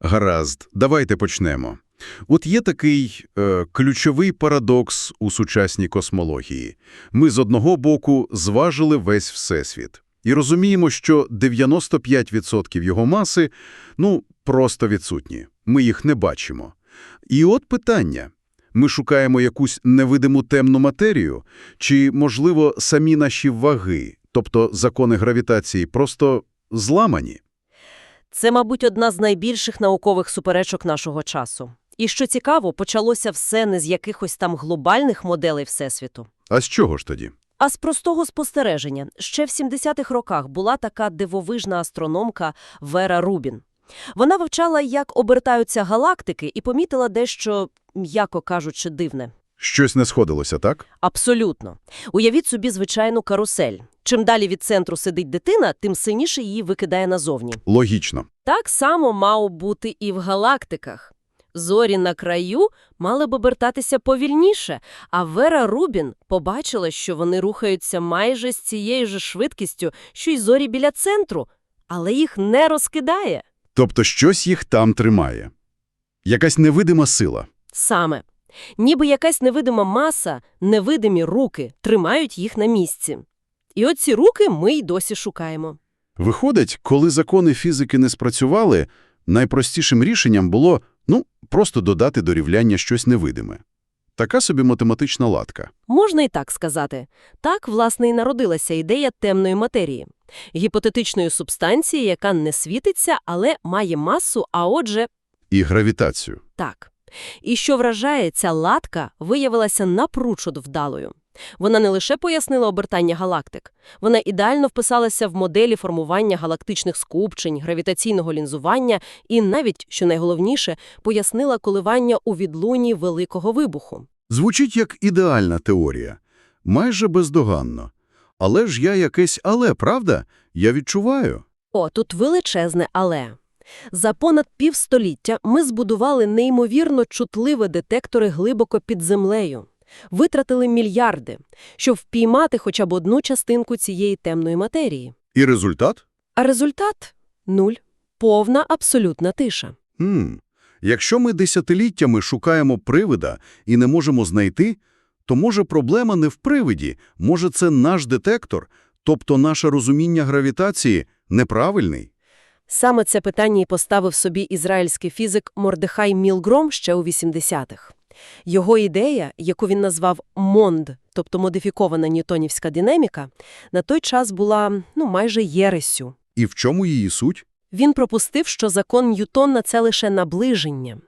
Гаразд, давайте почнемо. От є такий е, ключовий парадокс у сучасній космології. Ми з одного боку зважили весь Всесвіт. І розуміємо, що 95% його маси, ну, просто відсутні. Ми їх не бачимо. І от питання. Ми шукаємо якусь невидиму темну матерію? Чи, можливо, самі наші ваги, тобто закони гравітації, просто зламані? Це, мабуть, одна з найбільших наукових суперечок нашого часу. І що цікаво, почалося все не з якихось там глобальних моделей Всесвіту, А з чого ж тоді? а з простого спостереження. Ще в 70-х роках була така дивовижна астрономка Вера Рубін. Вона вивчала, як обертаються галактики, і помітила дещо, м'яко кажучи, дивне. Щось не сходилося, так? Абсолютно. Уявіть собі звичайну карусель. Чим далі від центру сидить дитина, тим сильніше її викидає назовні. Логічно. Так само мало бути і в галактиках. Зорі на краю мали б обертатися повільніше, а Вера Рубін побачила, що вони рухаються майже з цією ж швидкістю, що й зорі біля центру, але їх не розкидає. Тобто щось їх там тримає. Якась невидима сила. Саме. Ніби якась невидима маса, невидимі руки тримають їх на місці. І от ці руки ми й досі шукаємо. Виходить, коли закони фізики не спрацювали, найпростішим рішенням було, ну, просто додати до рівняння щось невидиме. Така собі математична ладка. Можна і так сказати. Так, власне, і народилася ідея темної матерії. Гіпотетичної субстанції, яка не світиться, але має масу, а отже, І гравітацію. так. І що вражає, ця латка виявилася напручуд вдалою. Вона не лише пояснила обертання галактик, вона ідеально вписалася в моделі формування галактичних скупчень, гравітаційного лінзування і навіть, що найголовніше, пояснила коливання у відлунні Великого вибуху. Звучить як ідеальна теорія. Майже бездоганно. Але ж я якесь «але», правда? Я відчуваю. О, тут величезне «але». За понад півстоліття ми збудували неймовірно чутливі детектори глибоко під землею. Витратили мільярди, щоб впіймати хоча б одну частинку цієї темної матерії. І результат? А результат – нуль. Повна абсолютна тиша. Хм. Якщо ми десятиліттями шукаємо привида і не можемо знайти, то може проблема не в привиді, може це наш детектор, тобто наше розуміння гравітації неправильний. Саме це питання і поставив собі ізраїльський фізик Мордехай Мілгром ще у 80-х. Його ідея, яку він назвав «монд», тобто модифікована ньютонівська динаміка, на той час була ну, майже єресю. І в чому її суть? Він пропустив, що закон Ньютона – це лише наближення,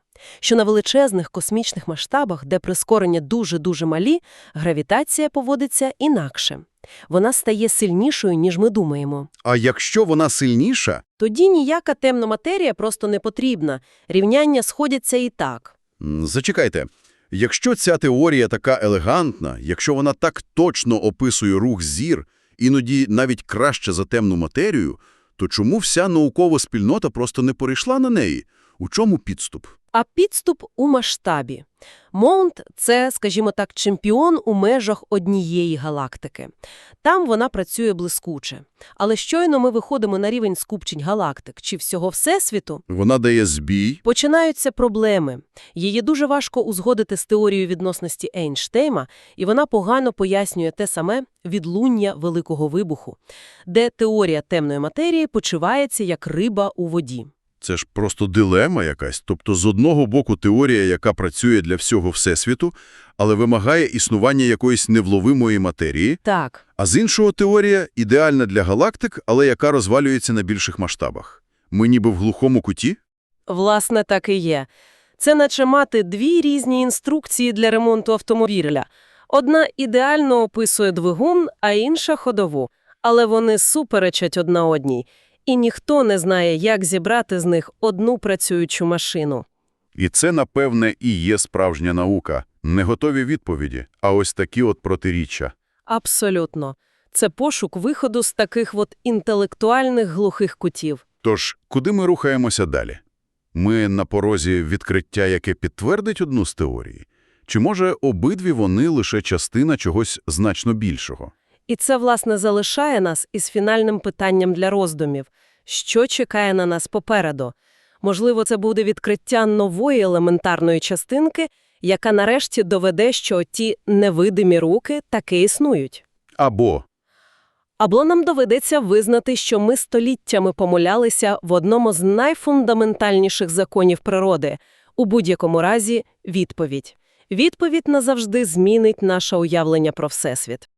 що на величезних космічних масштабах, де прискорення дуже-дуже малі, гравітація поводиться інакше. Вона стає сильнішою, ніж ми думаємо. А якщо вона сильніша, Тоді ніяка темна матерія просто не потрібна, рівняння сходяться і так. Зачекайте. Якщо ця теорія така елегантна, якщо вона так точно описує рух зір, іноді навіть краще за темну матерію, то чому вся наукова спільнота просто не перейшла на неї? У чому підступ? А підступ у масштабі. Моунт – це, скажімо так, чемпіон у межах однієї галактики. Там вона працює блискуче. Але щойно ми виходимо на рівень скупчень галактик чи всього Всесвіту, Вона дає збій, починаються проблеми. Її дуже важко узгодити з теорією відносності Ейнштейма, і вона погано пояснює те саме відлуння Великого вибуху, де теорія темної матерії почувається як риба у воді. Це ж просто дилема якась. Тобто, з одного боку теорія, яка працює для всього Всесвіту, але вимагає існування якоїсь невловимої матерії, Так, а з іншого теорія ідеальна для галактик, але яка розвалюється на більших масштабах. Ми ніби в глухому куті? Власне, так і є. Це наче мати дві різні інструкції для ремонту автомобіля. Одна ідеально описує двигун, а інша – ходову. Але вони суперечать одна одній. І ніхто не знає, як зібрати з них одну працюючу машину. І це, напевне, і є справжня наука. Не готові відповіді, а ось такі от протиріччя. Абсолютно. Це пошук виходу з таких от інтелектуальних глухих кутів. Тож, куди ми рухаємося далі? Ми на порозі відкриття, яке підтвердить одну з теорій? Чи, може, обидві вони лише частина чогось значно більшого? І це, власне, залишає нас із фінальним питанням для роздумів. Що чекає на нас попереду? Можливо, це буде відкриття нової елементарної частинки, яка нарешті доведе, що ті невидимі руки таки існують. Або Або нам доведеться визнати, що ми століттями помилялися в одному з найфундаментальніших законів природи. У будь-якому разі – відповідь. Відповідь назавжди змінить наше уявлення про Всесвіт.